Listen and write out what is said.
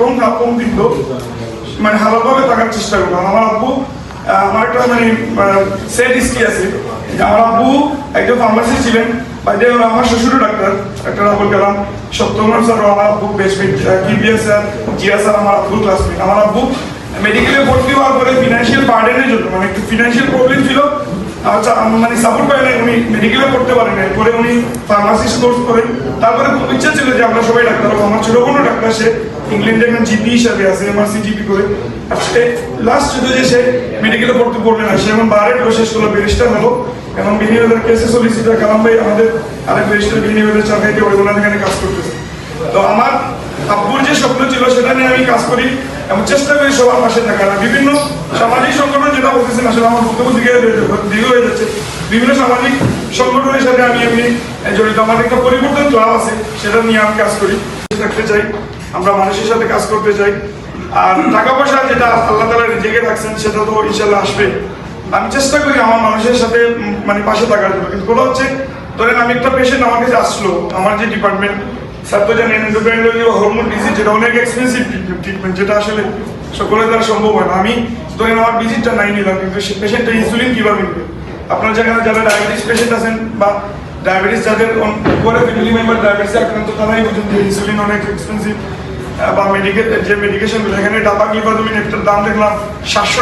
কম না, কম দিত মানে ভালোভাবে থাকার চেষ্টা করব। আমার আব্বু আমার একটা মানে সেট হিস্ট্রি আছে। আমার আব্বু একজন ফার্মাসি ছিলেন। বাইরে আমার শ্বশুরও ডাক্তার ডাক্তার আবুল কালাম। সত্যমর স্যার আমার আব্বু বেস্টমেন্ট কিবিএস স্যার জিয়া স্যার আমার আব্বুর ক্লাসমেট আমার আব্বু মেডিকেলে ভর্তি হওয়ার পরে ফিনান্সিয়াল বার্ডেনের জন্য মানে একটু ফিনান্সিয়াল প্রবলেম ছিল মানে সাপোর্ট পাই নাই উনি মেডিকেলে পড়তে পারেন নাই। পরে উনি ফার্মাসিস্ট কোর্স করেন। তারপরে খুব ইচ্ছা ছিল যে আমরা সবাই ডাক্তার হব। আমার ছোট কোনো ডাক্তার, সে ইংল্যান্ডে এখন জিপি হিসাবে আছে এমআরসি জিপি করে। সে লাস্ট শুধু যে সে মেডিকেলে পড়তে পড়বে না, সে এখন বারেট শেষ করল ব্যারিস্টার হলো। এবং বিনিয়োগের কেসে সলিসিটার কালাম ভাই আমাদের আরেক ব্যারিস্টার বিনিয়োগের চাকরিতে ওই ওনার এখানে কাজ করতেছে। তো আমার আব্বুর যে স্বপ্ন ছিল, সেটা নিয়ে আমি কাজ করি। এবং চেষ্টা করি সবার পাশে থাকার বিভিন্ন সামাজিক সংগঠন যেটা বলতেছেন আসলে আমার বক্তব্য দিকে দীর্ঘ হয়ে যাচ্ছে। বিভিন্ন সামাজিক সংগঠনের সাথে আমি এমনি জড়িত। আমার একটা পরিবর্তন ক্লাব আছে, সেটা নিয়ে আমি কাজ করি। থাকতে চাই, আমরা মানুষের সাথে কাজ করতে চাই। আর টাকা পয়সা যেটা আল্লাহ তালা নিজেকে রাখছেন, সেটা তো ইনশাল্লাহ আসবে। আমি চেষ্টা করি আমার মানুষের সাথে মানে পাশে থাকার জন্য। কিন্তু কোনো হচ্ছে, ধরেন আমি একটা পেশেন্ট আমার কাছে আসলো, আমার যে ডিপার্টমেন্ট এন্ডোক্রাইনোলজি বা হরমোন যেটা অনেক এক্সপেন্সিভ ট্রিটমেন্ট যেটা আসলে সকলের দ্বারা সম্ভব হয় না। আমি ধরেন আমার নাই নিলাম, কিন্তু সেই পেশেন্টটা ইনসুলিন কীভাবে নিবে? আপনার যেখানে যারা ডায়াবেটিস পেশেন্ট আছেন বা ডায়াবেটিস যাদের পরে ফ্যামিলি মেম্বার ডায়াবেটিস আক্রান্ত, তারাই বুঝুন ইনসুলিন অনেক এক্সপেন্সিভ বা মেডিকেল যে মেডিকেশনগুলো এখানে ডাবা গ্লিবাদুমিন একটার দাম দেখলাম সাতশো